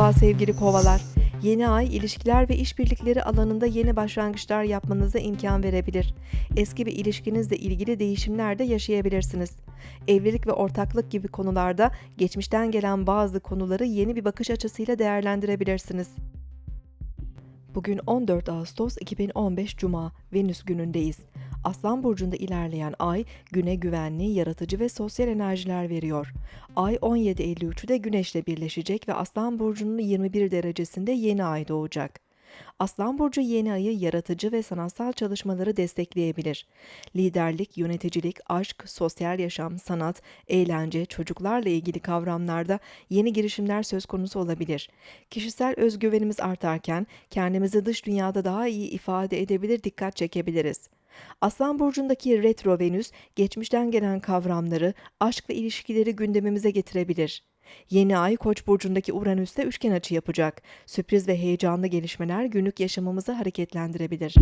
Merhaba sevgili kovalar. Yeni ay ilişkiler ve işbirlikleri alanında yeni başlangıçlar yapmanıza imkan verebilir. Eski bir ilişkinizle ilgili değişimler de yaşayabilirsiniz. Evlilik ve ortaklık gibi konularda geçmişten gelen bazı konuları yeni bir bakış açısıyla değerlendirebilirsiniz. Bugün 14 Ağustos 2015 Cuma, Venüs günündeyiz. Aslan burcunda ilerleyen ay güne güvenli, yaratıcı ve sosyal enerjiler veriyor. Ay 17.53'de Güneş'le birleşecek ve Aslan burcunun 21 derecesinde yeni ay doğacak. Aslan burcu yeni ayı yaratıcı ve sanatsal çalışmaları destekleyebilir. Liderlik, yöneticilik, aşk, sosyal yaşam, sanat, eğlence, çocuklarla ilgili kavramlarda yeni girişimler söz konusu olabilir. Kişisel özgüvenimiz artarken kendimizi dış dünyada daha iyi ifade edebilir, dikkat çekebiliriz. Aslan burcundaki retro Venüs geçmişten gelen kavramları, aşk ve ilişkileri gündemimize getirebilir. Yeni ay Koç burcundaki Uranüs'te üçgen açı yapacak. Sürpriz ve heyecanlı gelişmeler günlük yaşamımızı hareketlendirebilir.